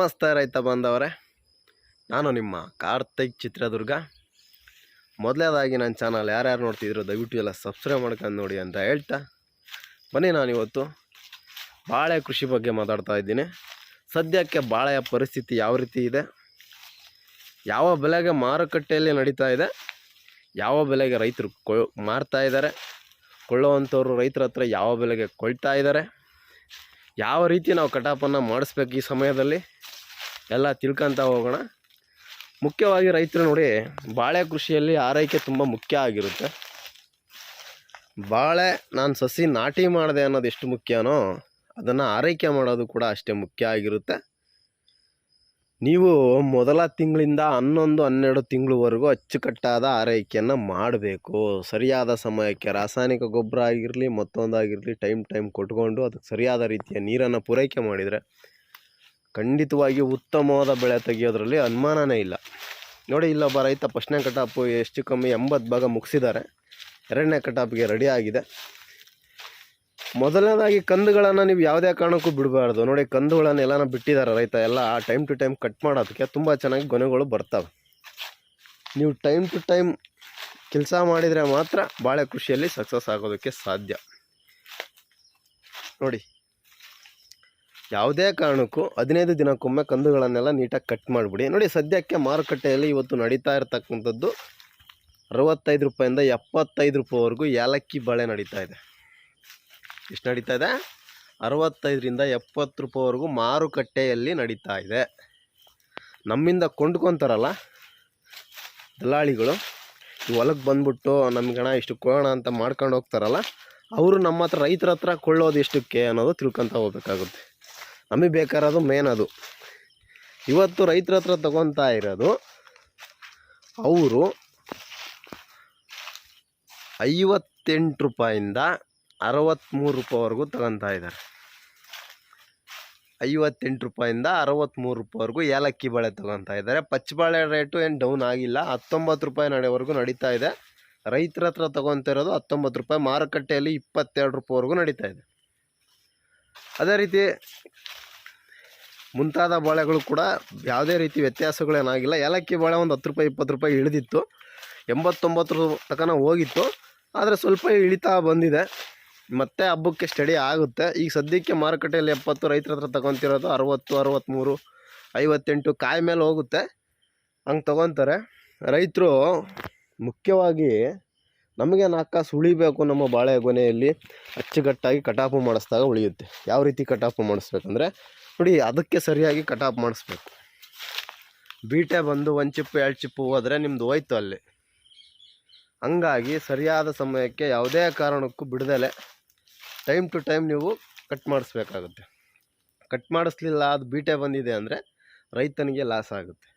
ನಮಸ್ತೆ ರೈತ ಬಂದವರೇ. ನಾನು ನಿಮ್ಮ ಕಾರ್ತಿಕ್ ಚಿತ್ರದುರ್ಗ. ಮೊದಲೇದಾಗಿ ನನ್ನ ಚಾನಲ್ ಯಾರ್ಯಾರು ನೋಡ್ತಿದ್ರು ದಯವಿಟ್ಟು ಎಲ್ಲ ಸಬ್ಸ್ಕ್ರೈಬ್ ಮಾಡ್ಕೊಂಡು ನೋಡಿ ಅಂತ ಹೇಳ್ತಾ ಬನ್ನಿ ನಾನಿವತ್ತು ಬಾಳೆ ಕೃಷಿ ಬಗ್ಗೆ ಮಾತಾಡ್ತಾ ಇದ್ದೀನಿ. ಸದ್ಯಕ್ಕೆ ಬಾಳೆಯ ಪರಿಸ್ಥಿತಿ ಯಾವ ರೀತಿ ಇದೆ? ಯಾವ ಬೆಲೆಗೆ ಮಾರುಕಟ್ಟೆಯಲ್ಲಿ ನಡೀತಾ ಇದೆ? ಯಾವ ಬೆಲೆಗೆ ರೈತರು ಕೊ ಮಾರ್ತಾ ಇದ್ದಾರೆ? ಕೊಳ್ಳುವಂಥವ್ರು ರೈತರ ಹತ್ರ ಯಾವ ಬೆಲೆಗೆ ಕೊಳ್ತಾ ಇದ್ದಾರೆ? ಯಾವ ರೀತಿ ನಾವು ಕಟಾಪನ್ನು ಮಾಡಿಸ್ಬೇಕು ಈ ಸಮಯದಲ್ಲಿ? ಎಲ್ಲ ತಿಳ್ಕೊತಾ ಹೋಗೋಣ. ಮುಖ್ಯವಾಗಿ ರೈತರು ನೋಡಿ, ಬಾಳೆ ಕೃಷಿಯಲ್ಲಿ ಆರೈಕೆ ತುಂಬ ಮುಖ್ಯ ಆಗಿರುತ್ತೆ. ಬಾಳೆ ನಾನು ಸಸಿ ನಾಟಿ ಮಾಡಿದೆ ಅನ್ನೋದು ಎಷ್ಟು ಮುಖ್ಯನೋ, ಅದನ್ನು ಆರೈಕೆ ಮಾಡೋದು ಕೂಡ ಅಷ್ಟೇ ಮುಖ್ಯ ಆಗಿರುತ್ತೆ. ನೀವು ಮೊದಲ ತಿಂಗಳಿಂದ ಹನ್ನೊಂದು, ಹನ್ನೆರಡು ತಿಂಗಳವರೆಗೂ ಅಚ್ಚುಕಟ್ಟಾದ ಆರೈಕೆಯನ್ನು ಮಾಡಬೇಕು. ಸರಿಯಾದ ಸಮಯಕ್ಕೆ ರಾಸಾಯನಿಕ ಗೊಬ್ಬರ ಆಗಿರಲಿ ಮತ್ತೊಂದಾಗಿರಲಿ ಟೈಮ್ ಟೈಮ್ ಕೊಟ್ಕೊಂಡು ಅದಕ್ಕೆ ಸರಿಯಾದ ರೀತಿಯ ನೀರನ್ನು ಪೂರೈಕೆ ಮಾಡಿದರೆ ಖಂಡಿತವಾಗಿ ಉತ್ತಮವಾದ ಬೆಳೆ ತೆಗೆಯೋದ್ರಲ್ಲಿ ಅನುಮಾನನೇ ಇಲ್ಲ. ನೋಡಿ ಇಲ್ಲೊಬ್ಬ ರೈತ ಫಸ್ಟ್ನೇ ಕಟಾಪು ಎಷ್ಟು ಕಮ್ಮಿ ಎಂಬತ್ತು ಭಾಗ ಮುಗಿಸಿದ್ದಾರೆ. ಎರಡನೇ ಕಟಾಪಿಗೆ ರೆಡಿ ಆಗಿದೆ. ಮೊದಲನೇದಾಗಿ ಕಂದುಗಳನ್ನು ನೀವು ಯಾವುದೇ ಕಾರಣಕ್ಕೂ ಬಿಡಬಾರ್ದು. ನೋಡಿ, ಕಂದುಗಳನ್ನು ಎಲ್ಲಾನ ಬಿಟ್ಟಿದ್ದಾರೆ ರೈತ, ಎಲ್ಲ ಟೈಮ್ ಟು ಟೈಮ್ ಕಟ್ ಮಾಡೋದಕ್ಕೆ ತುಂಬ ಚೆನ್ನಾಗಿ ಗೊನೆಗಳು ಬರ್ತವೆ. ನೀವು ಟೈಮ್ ಟು ಟೈಮ್ ಕೆಲಸ ಮಾಡಿದರೆ ಮಾತ್ರ ಬಾಳೆ ಕೃಷಿಯಲ್ಲಿ ಸಕ್ಸಸ್ ಆಗೋದಕ್ಕೆ ಸಾಧ್ಯ. ನೋಡಿ, ಯಾವುದೇ ಕಾರಣಕ್ಕೂ ಹದಿನೈದು ದಿನಕ್ಕೊಮ್ಮೆ ಕಂದುಗಳನ್ನೆಲ್ಲ ನೀಟಾಗಿ ಕಟ್ ಮಾಡಿಬಿಡಿ. ನೋಡಿ, ಸದ್ಯಕ್ಕೆ ಮಾರುಕಟ್ಟೆಯಲ್ಲಿ ಇವತ್ತು ನಡೀತಾ ಇರತಕ್ಕಂಥದ್ದು ಅರವತ್ತೈದು ರೂಪಾಯಿಂದ ಎಪ್ಪತ್ತೈದು ರೂಪಾಯಿವರೆಗೂ ಏಲಕ್ಕಿ ಬಾಳೆ ನಡೀತಾ ಇದೆ. ಎಷ್ಟು ನಡೀತಾ ಇದೆ? ಅರವತ್ತೈದರಿಂದ ಎಪ್ಪತ್ತು ರೂಪಾಯಿವರೆಗೂ ಮಾರುಕಟ್ಟೆಯಲ್ಲಿ ನಡೀತಾ ಇದೆ. ನಮ್ಮಿಂದ ಕೊಂಡ್ಕೊತಾರಲ್ಲ ದಲ್ಲಾಳಿಗಳು, ಈ ಹೊಲಕ್ಕೆ ಬಂದ್ಬಿಟ್ಟು ನಮ್ಗಣ ಇಷ್ಟು ಕೊಡೋಣ ಅಂತ ಮಾಡ್ಕೊಂಡು ಹೋಗ್ತಾರಲ್ಲ, ಅವರು ನಮ್ಮ ಹತ್ರ, ರೈತರ ಹತ್ರ ಕೊಳ್ಳೋದು ಎಷ್ಟಕ್ಕೆ ಅನ್ನೋದು ತಿಳ್ಕೊತ ಹೋಗ್ಬೇಕಾಗುತ್ತೆ. ನಮಗೆ ಬೇಕಾರೋದು ಮೇನ್ ಅದು. ಇವತ್ತು ರೈತರ ಹತ್ರ ತಗೊತಾ ಇರೋದು ಅವರು ಐವತ್ತೆಂಟು ರೂಪಾಯಿಂದ ಅರವತ್ತ್ಮೂರು ರೂಪಾಯಿವರೆಗೂ ತಗೊತಾ ಇದ್ದಾರೆ. ಐವತ್ತೆಂಟು ರೂಪಾಯಿಂದ ಅರವತ್ತ್ಮೂರು ರೂಪಾಯಿವರೆಗೂ ಏಲಕ್ಕಿ ಬಾಳೆ ತಗೊತಾ ಇದ್ದಾರೆ. ಪಚ್ಚಬಾಳೆ ರೇಟು ಏನು ಡೌನ್ ಆಗಿಲ್ಲ. ಹತ್ತೊಂಬತ್ತು ರೂಪಾಯಿ ನಡೆವರೆಗೂ ನಡೀತಾ ಇದೆ. ರೈತರ ಹತ್ರ ಇರೋದು ಹತ್ತೊಂಬತ್ತು ರೂಪಾಯಿ. ಮಾರುಕಟ್ಟೆಯಲ್ಲಿ ಇಪ್ಪತ್ತೆರಡು ರೂಪಾಯಿವರೆಗೂ ನಡೀತಾ ಇದೆ. ಅದೇ ರೀತಿ ಮುಂತಾದ ಬಾಳೆಗಳು ಕೂಡ ಯಾವುದೇ ರೀತಿ ವ್ಯತ್ಯಾಸಗಳೇನಾಗಿಲ್ಲ. ಏಲಕ್ಕಿ ಬಾಳೆ ಒಂದು ಹತ್ತು ರೂಪಾಯಿ, ಇಪ್ಪತ್ತು ರೂಪಾಯಿ ಇಳಿದಿತ್ತು. ಎಂಬತ್ತೊಂಬತ್ತು ತನಕ ಹೋಗಿತ್ತು. ಆದರೆ ಸ್ವಲ್ಪ ಇಳಿತಾ ಬಂದಿದೆ. ಮತ್ತೆ ಹಬ್ಬಕ್ಕೆ ಸ್ಟಡಿ ಆಗುತ್ತೆ. ಈಗ ಸದ್ಯಕ್ಕೆ ಮಾರುಕಟ್ಟೆಯಲ್ಲಿ ಎಪ್ಪತ್ತು, ರೈತರ ಹತ್ರ ತಗೊತಿರೋದು ಅರವತ್ತು ಅರವತ್ತ್ಮೂರು ಐವತ್ತೆಂಟು ಕಾಯಿ ಮೇಲೆ ಹೋಗುತ್ತೆ. ಹಂಗೆ ತಗೊತಾರೆ. ರೈತರು ಮುಖ್ಯವಾಗಿ ನಮಗೆ ನಾಲ್ಕು ಉಳಿಬೇಕು ನಮ್ಮ ಬಾಳೆ ಗೊನೆಯಲ್ಲಿ. ಅಚ್ಚುಕಟ್ಟಾಗಿ ಕಟಾಪು ಮಾಡಿಸ್ದಾಗ ಉಳಿಯುತ್ತೆ. ಯಾವ ರೀತಿ ಕಟಾಪು ಮಾಡಿಸ್ಬೇಕಂದ್ರೆ, ನೋಡಿ ಅದಕ್ಕೆ ಸರಿಯಾಗಿ ಕಟಾಪು ಮಾಡಿಸ್ಬೇಕು. ಬೀಟೆ ಬಂದು ಒಂದು ಚಿಪ್ಪು, ಎರಡು ಚಿಪ್ಪು ಹೋದರೆ ನಿಮ್ಮದು ಹೋಯ್ತು ಅಲ್ಲಿ. ಹಂಗಾಗಿ ಸರಿಯಾದ ಸಮಯಕ್ಕೆ ಯಾವುದೇ ಕಾರಣಕ್ಕೂ ಬಿಡದಲೆ ಟೈಮ್ ಟು ಟೈಮ್ ನೀವು ಕಟ್ ಮಾಡಿಸ್ಬೇಕಾಗುತ್ತೆ. ಕಟ್ ಮಾಡಿಸ್ಲಿಲ್ಲ, ಅದು ಬೀಟೆ ಬಂದಿದೆ ಅಂದರೆ ರೈತನಿಗೆ ಲಾಸ್ ಆಗುತ್ತೆ.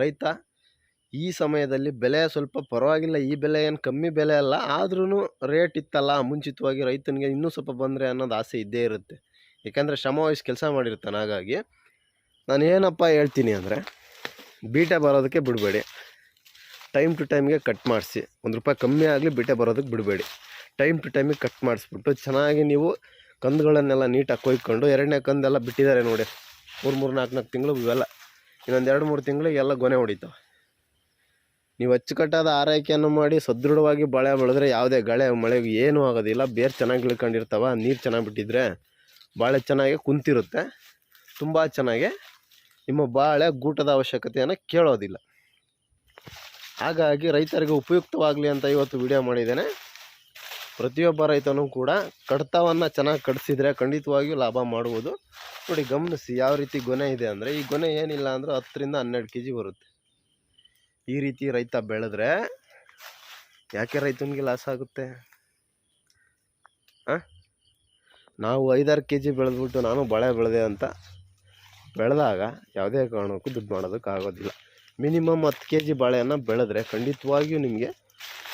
ರೈತ ಈ ಸಮಯದಲ್ಲಿ ಬೆಲೆ ಸ್ವಲ್ಪ ಪರವಾಗಿಲ್ಲ, ಈ ಬೆಲೆ ಏನು ಕಮ್ಮಿ ಬೆಲೆ ಅಲ್ಲ ಆದ್ರೂ ರೇಟ್ ಇತ್ತಲ್ಲ, ಮುಂಚಿತವಾಗಿ ರೈತನಿಗೆ ಇನ್ನೂ ಸ್ವಲ್ಪ ಬಂದರೆ ಅನ್ನೋದು ಆಸೆ ಇದ್ದೇ ಇರುತ್ತೆ. ಏಕೆಂದರೆ ಶ್ರಮವಹಿಸಿ ಕೆಲಸ ಮಾಡಿರ್ತಾನೆ, ಹಾಗಾಗಿ ನಾನು ಏನಪ್ಪ ಹೇಳ್ತೀನಿ ಅಂದರೆ ಬೀಟೆ ಬರೋದಕ್ಕೆ ಬಿಡಬೇಡಿ. ಟೈಮ್ ಟು ಟೈಮ್ಗೆ ಕಟ್ ಮಾಡಿಸಿ. ಒಂದು ರೂಪಾಯಿ ಕಮ್ಮಿ ಆಗಲಿ ಬೀಟೆ ಬರೋದಕ್ಕೆ ಬಿಡಬೇಡಿ. ಟೈಮ್ ಟು ಟೈಮಿಗೆ ಕಟ್ ಮಾಡಿಸ್ಬಿಟ್ಟು ಚೆನ್ನಾಗಿ ನೀವು ಕಂದುಗಳನ್ನೆಲ್ಲ ನೀಟಾಗಿ ಕೊಯ್ಕೊಂಡು ಎರಡನೇ ಕಂದೆಲ್ಲ ಬಿಟ್ಟಿದ್ದಾರೆ ನೋಡಿ. ಮೂರು ಮೂರು, ನಾಲ್ಕು ನಾಲ್ಕು ತಿಂಗಳು ಇವೆಲ್ಲ. ಇನ್ನೊಂದು ಎರಡು, ಮೂರು ತಿಂಗಳಿಗೆ ಎಲ್ಲ ಗೊನೆ ಹೊಡಿತಾವೆ. ನೀವು ಅಚ್ಚುಕಟ್ಟಾದ ಆರೈಕೆಯನ್ನು ಮಾಡಿ ಸದೃಢವಾಗಿ ಬಾಳೆ ಬೆಳೆದ್ರೆ ಯಾವುದೇ ಗಳೆ, ಮಳೆಗೆ ಏನೂ ಆಗೋದಿಲ್ಲ. ಬೇರು ಚೆನ್ನಾಗಿ ಇಳ್ಕೊಂಡಿರ್ತಾವ, ನೀರು ಚೆನ್ನಾಗಿ ಬಿಟ್ಟಿದ್ರೆ ಬಾಳೆ ಚೆನ್ನಾಗಿ ಕುಂತಿರುತ್ತೆ. ತುಂಬ ಚೆನ್ನಾಗಿ ನಿಮ್ಮ ಬಾಳೆ ಗೂಟದ ಅವಶ್ಯಕತೆಯನ್ನು ಕೇಳೋದಿಲ್ಲ. ಹಾಗಾಗಿ ರೈತರಿಗೆ ಉಪಯುಕ್ತವಾಗಲಿ ಅಂತ ಇವತ್ತು ವಿಡಿಯೋ ಮಾಡಿದ್ದೇನೆ. ಪ್ರತಿಯೊಬ್ಬ ರೈತನೂ ಕೂಡ ಕಡ್ತವನ್ನು ಚೆನ್ನಾಗಿ ಕಡಿಸಿದ್ರೆ ಖಂಡಿತವಾಗಿಯೂ ಲಾಭ ಮಾಡುವುದು ನೋಡಿ, ಗಮನಿಸಿ ಯಾವ ರೀತಿ ಗೊನೆ ಇದೆ ಅಂದರೆ, ಈ ಗೊನೆ ಏನಿಲ್ಲ ಅಂದರೆ ಹತ್ತರಿಂದ ಹನ್ನೆರಡು ಕೆ ಜಿ ಬರುತ್ತೆ. ಈ ರೀತಿ ರೈತ ಬೆಳೆದ್ರೆ ಯಾಕೆ ರೈತನಿಗೆ ಲಾಸ್ ಆಗುತ್ತೆ? ಹಾಂ ನಾವು ಐದಾರು ಕೆ ಜಿ ಬೆಳೆದ್ಬಿಟ್ಟು ನಾನು ಬಾಳೆ ಬೆಳೆದೆ ಅಂತ ಬೆಳೆದಾಗ ಯಾವುದೇ ಕಾರಣಕ್ಕೂ ದುಡ್ಡು ಮಾಡೋದಕ್ಕಾಗೋದಿಲ್ಲ ಮಿನಿಮಮ್ ಹತ್ತು ಕೆ ಜಿ ಬಾಳೆಯನ್ನು ಬೆಳೆದ್ರೆ ಖಂಡಿತವಾಗಿಯೂ ನಿಮಗೆ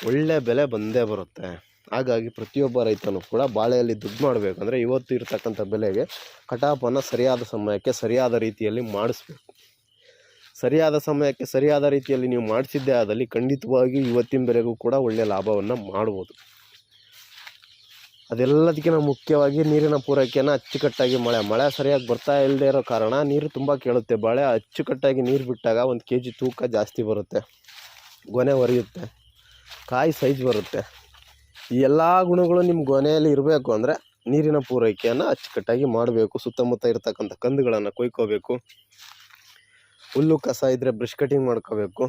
ಒಳ್ಳೆಯ ಬೆಲೆ ಬಂದೇ ಬರುತ್ತೆ. ಹಾಗಾಗಿ ಪ್ರತಿಯೊಬ್ಬ ರೈತನೂ ಕೂಡ ಬಾಳೆಯಲ್ಲಿ ದುಡ್ಡು ಮಾಡಬೇಕಂದ್ರೆ ಇವತ್ತು ಇರತಕ್ಕಂಥ ಬೆಲೆಗೆ ಕಟಾಪನ್ನು ಸರಿಯಾದ ಸಮಯಕ್ಕೆ ಸರಿಯಾದ ರೀತಿಯಲ್ಲಿ ಮಾಡಿಸ್ಬೇಕು. ಸರಿಯಾದ ಸಮಯಕ್ಕೆ ಸರಿಯಾದ ರೀತಿಯಲ್ಲಿ ನೀವು ಮಾಡಿಸಿದ್ದೇ ಆದಲ್ಲಿ ಖಂಡಿತವಾಗಿ ಇವತ್ತಿನ ಬೆಲೆಗೂ ಕೂಡ ಒಳ್ಳೆಯ ಲಾಭವನ್ನು ಮಾಡ್ಬೋದು. ಅದೆಲ್ಲದಕ್ಕಿಂತ ಮುಖ್ಯವಾಗಿ ನೀರಿನ ಪೂರೈಕೆಯನ್ನು ಅಚ್ಚುಕಟ್ಟಾಗಿ ಮಳೆ. ಮಳೆ ಸರಿಯಾಗಿ ಬರ್ತಾ ಇಲ್ಲದೆ ಇರೋ ಕಾರಣ ನೀರು ತುಂಬ ಕೇಳುತ್ತೆ. ಬಾಳೆ ಅಚ್ಚುಕಟ್ಟಾಗಿ ನೀರು ಬಿಟ್ಟಾಗ ಒಂದು ಕೆ ಜಿ ತೂಕ ಜಾಸ್ತಿ ಬರುತ್ತೆ. ಗೊನೆ ಒರೆಯುತ್ತೆ. ಕಾಯಿ ಸೈಜ್ ಬರುತ್ತೆ. ಈ ಎಲ್ಲ ಗುಣಗಳು ನಿಮ್ಮ ಗೊನೆಯಲ್ಲಿ ಇರಬೇಕು ಅಂದರೆ ನೀರಿನ ಪೂರೈಕೆಯನ್ನು ಅಚ್ಚುಕಟ್ಟಾಗಿ ಮಾಡಬೇಕು. ಸುತ್ತಮುತ್ತ ಇರತಕ್ಕಂಥ ಕಂದುಗಳನ್ನು ಕೊಯ್ಕೋಬೇಕು. ಹುಲ್ಲು, ಕಸ ಇದ್ದರೆ ಬ್ರಷ್ ಕಟಿಂಗ್ ಮಾಡ್ಕೋಬೇಕು.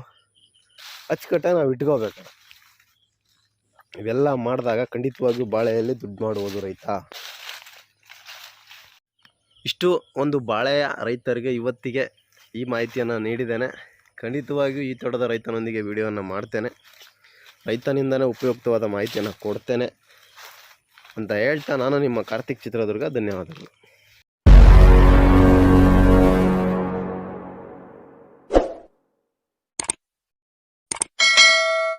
ಅಚ್ಚುಕಟ್ಟಾಗಿ ನಾವು ಇಟ್ಕೋಬೇಕು. ಇವೆಲ್ಲ ಮಾಡಿದಾಗ ಖಂಡಿತವಾಗಿಯೂ ಬಾಳೆಯಲ್ಲಿ ದುಡ್ಡು ಮಾಡುವುದು ರೈತ. ಇಷ್ಟು ಒಂದು ಬಾಳೆಯ ರೈತರಿಗೆ ಇವತ್ತಿಗೆ ಈ ಮಾಹಿತಿಯನ್ನು ನೀಡಿದ್ದೇನೆ. ಖಂಡಿತವಾಗಿಯೂ ಈ ತೋಟದ ರೈತನೊಂದಿಗೆ ವಿಡಿಯೋವನ್ನು ಮಾಡ್ತೇನೆ. ರೈತನಿಂದನೇ ಉಪಯುಕ್ತವಾದ ಮಾಹಿತಿಯನ್ನು ಕೊಡ್ತೇನೆ ಅಂತ ಹೇಳ್ತಾ ನಾನು ನಿಮ್ಮ ಕಾರ್ತಿಕ್ ಚಿತ್ರದುರ್ಗ ಧನ್ಯವಾದಗಳು.